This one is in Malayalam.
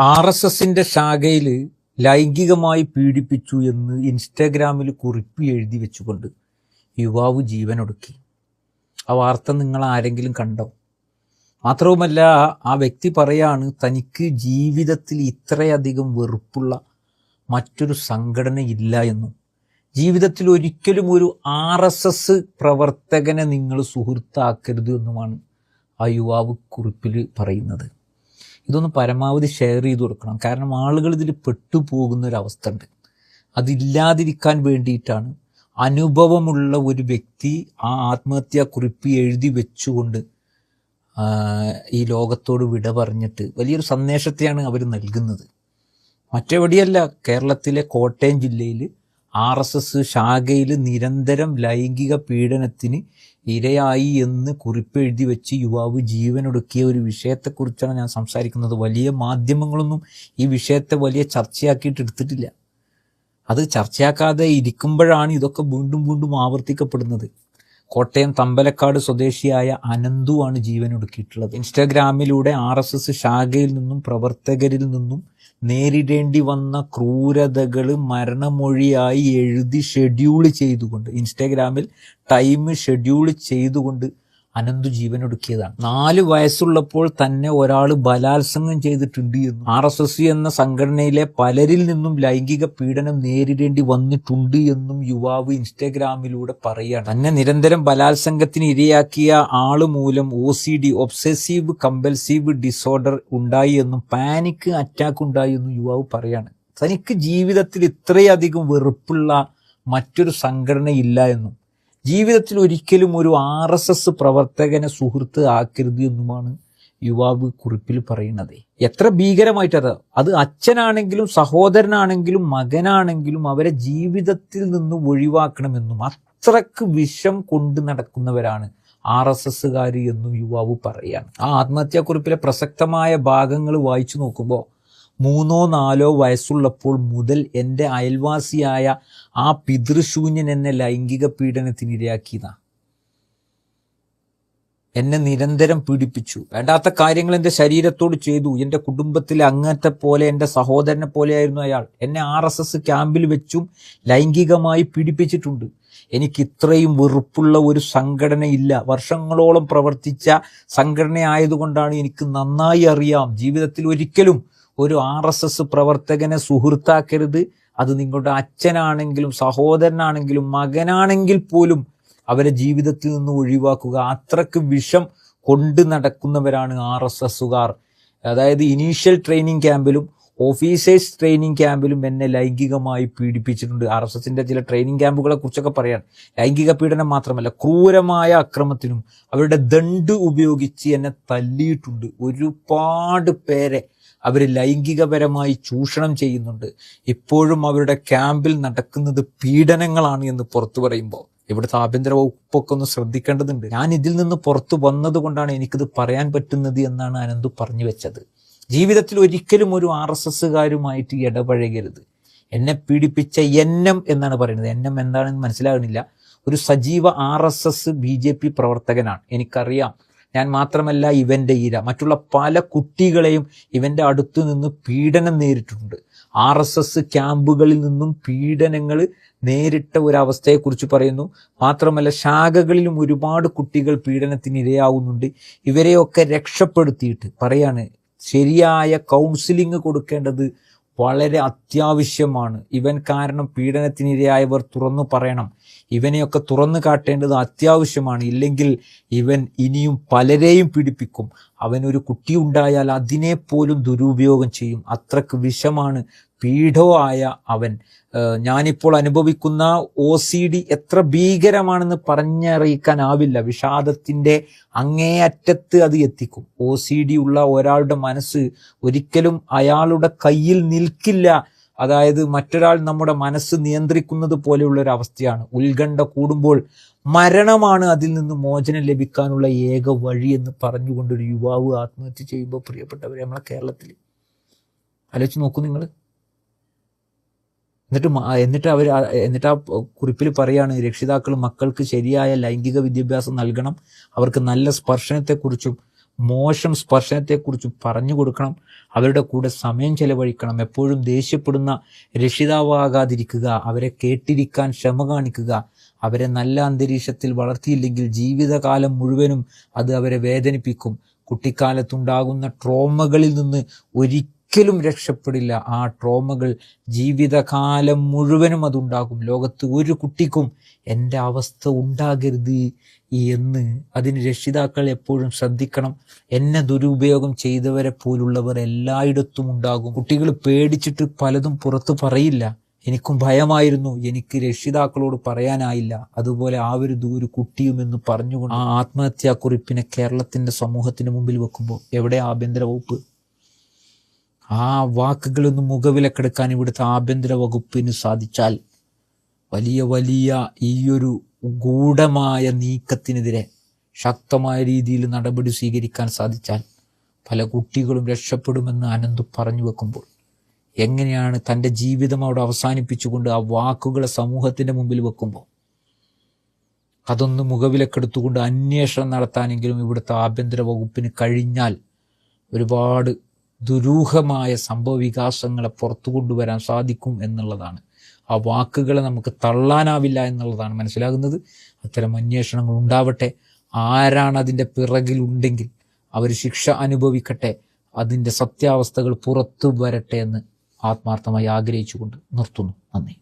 ആർ എസ് എസിന്റെ ശാഖയിൽ ലൈംഗികമായി പീഡിപ്പിച്ചു എന്ന് ഇൻസ്റ്റാഗ്രാമിൽ കുറിപ്പ് എഴുതി വെച്ചുകൊണ്ട് യുവാവ് ജീവനൊടുക്കി. ആ വാർത്ത നിങ്ങൾ ആരെങ്കിലും കണ്ടോ? മാത്രവുമല്ല ആ വ്യക്തി പറയാണ് തനിക്ക് ജീവിതത്തിൽ ഇത്രയധികം വെറുപ്പുള്ള മറ്റൊരു സംഘടന ഇല്ല എന്നും. ജീവിതത്തിൽ ഒരിക്കലും ഒരു ആർ എസ് എസ് പ്രവർത്തകനെ നിങ്ങൾ സുഹൃത്താക്കരുത് എന്നുമാണ് ആ യുവാവ് കുറിപ്പിൽ പറയുന്നത്. ഇതൊന്ന് പരമാവധി ഷെയർ ചെയ്ത് കൊടുക്കണം. കാരണം ആളുകൾ ഇതിൽ പെട്ടുപോകുന്ന അവസ്ഥ ഉണ്ട് അതില്ലാതിരിക്കാൻ വേണ്ടിയിട്ടാണ് അനുഭവമുള്ള ഒരു വ്യക്തി ആ ആത്മഹത്യാ കുറിപ്പ് എഴുതി വെച്ചുകൊണ്ട് ഈ ലോകത്തോട് വിട പറഞ്ഞിട്ട് വലിയൊരു സന്ദേശത്തെയാണ് അവർ നൽകുന്നത്. മറ്റെവിടെയല്ല കേരളത്തിലെ കോട്ടയം ജില്ലയിൽ ആർ എസ് എസ് ശാഖയിൽ നിരന്തരം ലൈംഗിക പീഡനത്തിന് ഇരയായി എന്ന് കുറിപ്പെഴുതി വെച്ച് യുവാവ് ജീവനൊടുക്കിയ ഒരു വിഷയത്തെക്കുറിച്ചാണ് ഞാൻ സംസാരിക്കുന്നത്. വലിയ മാധ്യമങ്ങളൊന്നും ഈ വിഷയത്തെ വലിയ ചർച്ചയാക്കിയിട്ട് എടുത്തിട്ടില്ല. അത് ചർച്ചയാക്കാതെ ഇരിക്കുമ്പോഴാണ് ഇതൊക്കെ വീണ്ടും വീണ്ടും ആവർത്തിക്കപ്പെടുന്നത്. കോട്ടയം തമ്പലക്കാട് സ്വദേശിയായ അനന്തുവാണ് ജീവനൊടുക്കിയിട്ടുള്ളത്. ഇൻസ്റ്റാഗ്രാമിലൂടെ ആർ എസ് എസ് ശാഖയിൽ നിന്നും പ്രവർത്തകരിൽ നിന്നും നേരിടേണ്ടി വന്ന ക്രൂരതകൾ മരണമൊഴിയായി എഴുതി ഷെഡ്യൂൾ ചെയ്തുകൊണ്ട് ഇൻസ്റ്റാഗ്രാമിൽ ടൈം ഷെഡ്യൂൾ ചെയ്തുകൊണ്ട് അനന്തു ജീവനൊടുക്കിയതാണ് നാല് വയസ്സുള്ളപ്പോൾ തന്നെ ഒരാൾ ബലാത്സംഗം ചെയ്തിട്ടുണ്ട് എന്ന് ആർ എസ് എസ് എന്ന സംഘടനയിലെ പലരിൽ നിന്നും ലൈംഗിക പീഡനം നേരിടേണ്ടി വന്നിട്ടുണ്ട് എന്നും യുവാവ് ഇൻസ്റ്റാഗ്രാമിലൂടെ പറയുകയാണ് തന്നെ നിരന്തരം ബലാത്സംഗത്തിന് ഇരയാക്കിയ ആൾ മൂലം O C D obsessive compulsive disorder ഉണ്ടായി എന്നും പാനിക് അറ്റാക്ക് ഉണ്ടായി എന്നും യുവാവ് പറയാണ്. തനിക്ക് ജീവിതത്തിൽ ഇത്രയധികം വെറുപ്പുള്ള മറ്റൊരു സംഘടന ഇല്ല എന്നും. ജീവിതത്തിൽ ഒരിക്കലും ഒരു ആർ എസ് എസ് പ്രവർത്തകനെ സുഹൃത്ത് ആക്കരുത് എന്നുമാണ് യുവാവ് കുറിപ്പിൽ പറയുന്നത്. എത്ര ഭീകരമായിട്ടത്. അത് അച്ഛനാണെങ്കിലും സഹോദരനാണെങ്കിലും മകനാണെങ്കിലും അവരെ ജീവിതത്തിൽ നിന്ന് ഒഴിവാക്കണമെന്നും അത്രയ്ക്ക് വിഷം കൊണ്ട് നടക്കുന്നവരാണ് ആർ എസ് എസ്സുകാർ എന്നും യുവാവ് പറയാണ്. ആ ആത്മഹത്യാ കുറിപ്പിലെ പ്രസക്തമായ ഭാഗങ്ങൾ വായിച്ചു നോക്കുമ്പോൾ മൂന്നോ നാലോ വയസ്സുള്ളപ്പോൾ മുതൽ എന്റെ അയൽവാസിയായ ആ പിതൃശൂന്യൻ എന്നെ ലൈംഗിക പീഡനത്തിന് ഇരയാക്കിയതാ. എന്നെ നിരന്തരം പീഡിപ്പിച്ചു. വേണ്ടാത്ത കാര്യങ്ങൾ എന്റെ ശരീരത്തോട് ചെയ്തു. എന്റെ കുടുംബത്തിലെ അങ്ങനത്തെ പോലെ എന്റെ സഹോദരനെ പോലെയായിരുന്നു അയാൾ. എന്നെ ആർ എസ് എസ് ക്യാമ്പിൽ വെച്ചും ലൈംഗികമായി പീഡിപ്പിച്ചിട്ടുണ്ട്. എനിക്ക് ഇത്രയും വെറുപ്പുള്ള ഒരു സംഘടനയില്ല. വർഷങ്ങളോളം പ്രവർത്തിച്ച സംഘടനയായതുകൊണ്ടാണ് എനിക്ക് നന്നായി അറിയാം. ജീവിതത്തിൽ ഒരിക്കലും ഒരു ആർ എസ് എസ് പ്രവർത്തകനെ സുഹൃത്താക്കരുത്. അത് നിങ്ങളുടെ അച്ഛനാണെങ്കിലും സഹോദരനാണെങ്കിലും മകനാണെങ്കിൽ പോലും അവരെ ജീവിതത്തിൽ നിന്ന് ഒഴിവാക്കുക. അത്രയ്ക്ക് വിഷം കൊണ്ടു നടക്കുന്നവരാണ് ആർ എസ് എസുകാർ അതായത് ഇനീഷ്യൽ ട്രെയിനിങ് ക്യാമ്പിലും ഓഫീസേഴ്സ് ട്രെയിനിങ് ക്യാമ്പിലും എന്നെ ലൈംഗികമായി പീഡിപ്പിച്ചിട്ടുണ്ട്. ആർ എസ് എസിന്റെ ചില ട്രെയിനിങ് ക്യാമ്പുകളെ കുറിച്ചൊക്കെ പറയാൻ ലൈംഗിക പീഡനം മാത്രമല്ല ക്രൂരമായ അക്രമത്തിനും അവരുടെ ദണ്ട് ഉപയോഗിച്ച് എന്നെ തല്ലിയിട്ടുണ്ട്. ഒരുപാട് പേരെ അവർ ലൈംഗികപരമായി ചൂഷണം ചെയ്യുന്നുണ്ട്. ഇപ്പോഴും അവരുടെ ക്യാമ്പിൽ നടക്കുന്നത് പീഡനങ്ങളാണ് എന്ന് പുറത്തു പറയുമ്പോൾ. ഇവിടുത്തെ ആഭ്യന്തര വകുപ്പൊക്കെ ഒന്ന് ശ്രദ്ധിക്കേണ്ടതുണ്ട്. ഞാൻ ഇതിൽ നിന്ന് പുറത്തു വന്നതുകൊണ്ടാണ് എനിക്കിത് പറയാൻ പറ്റുന്നത് എന്നാണ് അനന്തു പറഞ്ഞു വെച്ചത്. ജീവിതത്തിൽ ഒരിക്കലും ഒരു ആർ എസ് എസ്സുകാരുമായിട്ട് ഇടപഴകരുത്. എന്നെ പീഡിപ്പിച്ച എൻ എം എന്നാണ് പറയുന്നത്. എൻ എം എന്താണെന്ന് മനസ്സിലാകുന്നില്ല. ഒരു സജീവ R S S B J P പ്രവർത്തകനാണ്. എനിക്കറിയാം. ഞാൻ മാത്രമല്ല ഇവന്റെ ഇര. മറ്റുള്ള പല കുട്ടികളെയും ഇവന്റെ അടുത്ത് നിന്ന് പീഡനം നേരിട്ടിട്ടുണ്ട് ആർ എസ് എസ് ക്യാമ്പുകളിൽ നിന്നും പീഡനങ്ങൾ നേരിട്ട ഒരവസ്ഥയെക്കുറിച്ച് പറയുന്നു. മാത്രമല്ല ശാഖകളിലും ഒരുപാട് കുട്ടികൾ പീഡനത്തിന് ഇരയാവുന്നുണ്ട്. ഇവരെയൊക്കെ രക്ഷപ്പെടുത്തിയിട്ട് പറയാണ് ശരിയായ കൗൺസിലിംഗ് കൊടുക്കേണ്ടത് വളരെ അത്യാവശ്യമാണ്. ഇവൻ കാരണം പീഡനത്തിനിരയായവർ തുറന്നു പറയണം. ഇവനെയൊക്കെ തുറന്നു കാട്ടേണ്ടത് അത്യാവശ്യമാണ്. ഇല്ലെങ്കിൽ ഇവൻ ഇനിയും പലരെയും പീഡിപ്പിക്കും. അവനൊരു കുട്ടി ഉണ്ടായാൽ അതിനെപ്പോലും ദുരുപയോഗം ചെയ്യും. അത്രയ്ക്ക് വിഷമാണ് പീഠോ ആയ അവൻ. ഞാനിപ്പോൾ അനുഭവിക്കുന്ന ഒ സി ഡി എത്ര ഭീകരമാണെന്ന് പറഞ്ഞറിയിക്കാനാവില്ല. വിഷാദത്തിന്റെ അങ്ങേയറ്റത്ത് അത് എത്തിക്കും. ഒ സി ഡി ഉള്ള ഒരാളുടെ മനസ്സ് ഒരിക്കലും അയാളുടെ കയ്യിൽ നിൽക്കില്ല. അതായത് മറ്റൊരാൾ നമ്മുടെ മനസ്സ് നിയന്ത്രിക്കുന്നത് പോലെയുള്ള ഒരു അവസ്ഥയാണ് ഉത്കണ്ഠ കൂടുമ്പോൾ മരണമാണ് അതിൽ നിന്ന് മോചനം ലഭിക്കാനുള്ള ഏക വഴി എന്ന് പറഞ്ഞുകൊണ്ടൊരു യുവാവ് ആത്മഹത്യ ചെയ്യുമ്പോൾ പ്രിയപ്പെട്ടവരെ നമ്മളെ കേരളത്തിൽ ആലോചിച്ച് നോക്കൂ നിങ്ങൾ എന്നിട്ട് എന്നിട്ട് അവർ എന്നിട്ട് ആ കുറിപ്പിൽ പറയാണ് രക്ഷിതാക്കൾ മക്കൾക്ക് ശരിയായ ലൈംഗിക വിദ്യാഭ്യാസം നൽകണം. അവർക്ക് നല്ല സ്പർശനത്തെക്കുറിച്ചും മോശം സ്പർശനത്തെക്കുറിച്ച് പറഞ്ഞു കൊടുക്കണം. അവരുടെ കൂടെ സമയം ചെലവഴിക്കണം. എപ്പോഴും ദേഷ്യപ്പെടുന്ന രക്ഷിതാവാകാതിരിക്കുക. അവരെ കേട്ടിരിക്കാൻ ക്ഷമ കാണിക്കുക. അവരെ നല്ല അന്തരീക്ഷത്തിൽ വളർത്തിയില്ലെങ്കിൽ ജീവിതകാലം മുഴുവനും അത് അവരെ വേദനിപ്പിക്കും. കുട്ടിക്കാലത്തുണ്ടാകുന്ന ട്രോമകളിൽ നിന്ന് ഒരിക്കലും രക്ഷപ്പെടില്ല. ആ ട്രോമകൾ ജീവിതകാലം മുഴുവനും അതുണ്ടാകും. ലോകത്ത് ഒരു കുട്ടിക്കും എന്റെ അവസ്ഥ ഉണ്ടാകരുത് എന്ന് അതിന് രക്ഷിതാക്കൾ എപ്പോഴും ശ്രദ്ധിക്കണം. എന്നെ ദുരുപയോഗം ചെയ്തവരെ പോലുള്ളവർ എല്ലായിടത്തും ഉണ്ടാകും. കുട്ടികൾ പേടിച്ചിട്ട് പലതും പുറത്തു പറയില്ല. എനിക്കും ഭയമായിരുന്നു. എനിക്ക് രക്ഷിതാക്കളോട് പറയാനായില്ല. അതുപോലെ ആവരുത് ഒരു കുട്ടിയും എന്ന് പറഞ്ഞുകൊണ്ട് ആ ആത്മഹത്യാ കുറിപ്പിനെ കേരളത്തിന്റെ സമൂഹത്തിന് മുമ്പിൽ വെക്കുമ്പോൾ എവിടെ ആഭ്യന്തര വകുപ്പ് ആ വാക്കുകളൊന്നും മുഖവിലക്കെടുക്കാൻ ഇവിടുത്തെ ആഭ്യന്തര വകുപ്പിന് സാധിച്ചാൽ വലിയ വലിയ ഈയൊരു ഗൂഢമായ നീക്കത്തിനെതിരെ ശക്തമായ രീതിയിൽ നടപടി സ്വീകരിക്കാൻ സാധിച്ചാൽ പല കുട്ടികളും രക്ഷപ്പെടുമെന്ന് അനന്ത് പറഞ്ഞു വെക്കുമ്പോൾ എങ്ങനെയാണ് തന്റെ ജീവിതം അവിടെ അവസാനിപ്പിച്ചുകൊണ്ട് ആ വാക്കുകളെ സമൂഹത്തിന്റെ മുമ്പിൽ വെക്കുമ്പോൾ? അതൊന്ന് മുഖവിലക്കെടുത്തുകൊണ്ട് അന്വേഷണം നടത്താനെങ്കിലും ഇവിടുത്തെ ആഭ്യന്തര വകുപ്പിന് കഴിഞ്ഞാൽ ഒരുപാട് ദുരൂഹമായ സംഭവ വികാസങ്ങളെ പുറത്തു കൊണ്ടുവരാൻ സാധിക്കും എന്നുള്ളതാണ്. ആ വാക്കുകളെ നമുക്ക് തള്ളാനാവില്ല എന്നുള്ളതാണ് മനസ്സിലാകുന്നത്. അത്തരം അന്വേഷണങ്ങൾ ഉണ്ടാവട്ടെ. ആരാണ് അതിന്റെ പിറകിലുണ്ടെങ്കിൽ അവർ ശിക്ഷ അനുഭവിക്കട്ടെ. അതിന്റെ സത്യാവസ്ഥകൾ പുറത്തു വരട്ടെ എന്ന് ആത്മാർത്ഥമായി ആഗ്രഹിച്ചുകൊണ്ട് നിർത്തുന്നു. നന്ദി.